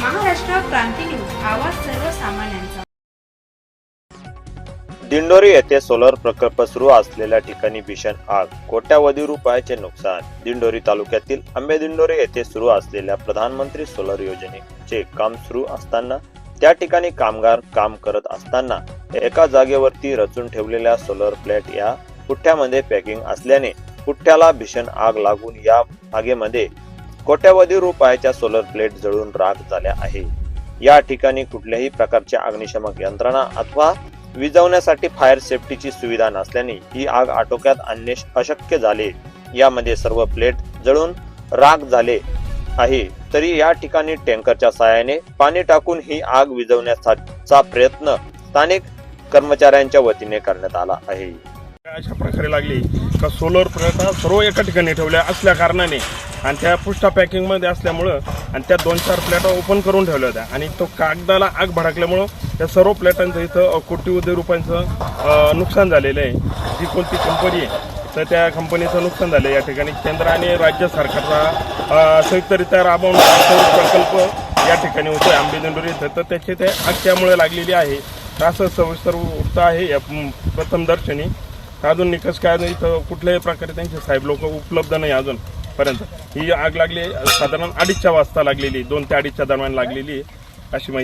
क्रांती news. आवाज सर्वसामान्यांचा. दिंडोरी येथे सोलर प्रकल्प सुरू असलेल्या ठिकाणी भीषण आग. कोट्यावधी रुपयाचे नुकसान. दिंडोरी तालुक्यातील आंबेदिंडोरी येथे सुरू असलेल्या प्रधानमंत्री सोलर योजनेचे काम सुरू असताना त्या ठिकाणी कामगार काम करत असताना एका जागेवरती रचून ठेवलेल्या सोलर प्लेट या पुठ्ठ्यामध्ये पॅकिंग असल्याने पुठ्ठ्याला भीषण आग लागून या आगेमध्ये कोट्यावधी रुपयाच्या सोलर प्लेट जळून राख झाल्या आहे. या ठिकाणी कुठल्याही प्रकारच्या अग्निशमक यंत्रणा अथवा विझवण्यासाठी फायर सेफ्टीची सुविधा नसल्याने ही आग आटोक्यात आणणे अशक्य झाले. यामध्ये सर्व प्लेट जळून राख झाले आहे. तरी या ठिकाणी टँकरच्या साहाय्याने पाणी टाकून ही आग विझवण्याचा प्रयत्न स्थानिक कर्मचाऱ्यांच्या वतीने करण्यात आला आहे. अशा प्रकारे लागली. का सोलर प्लेटा सर्व एका ठिकाणी ठेवल्या असल्या कारणाने आणि त्या पुष्टा पॅकिंगमध्ये असल्यामुळं आणि त्या दोन चार प्लेटा ओपन करून ठेवल्या होत्या. आणि तो कागदाला आग भडकल्यामुळं त्या सर्व प्लेटांचं इथं कोटीवधी रुपयांचं नुकसान झालेलं आहे. जी कोणती कंपनी आहे तर त्या कंपनीचं नुकसान झालं या ठिकाणी केंद्र आणि राज्य सरकारचा संयुक्तरित्या राबवून प्रकल्प या ठिकाणी होतोय आंबेदंडोरी इथं. तर त्याचे ते आग त्यामुळे लागलेली आहे. तर असं सविस्तर वृत्त आहे या प्रथमदर्शनी तर अजून निकष काय नाही इथं कुठल्याही प्रकारे त्यांचे साहेब लोक उपलब्ध नाही अजून पर्यंत. ही आग लागली साधारण अडीचच्या वाजता लागलेली दोन ते अडीचच्या दरम्यान लागलेली आहे अशी माहिती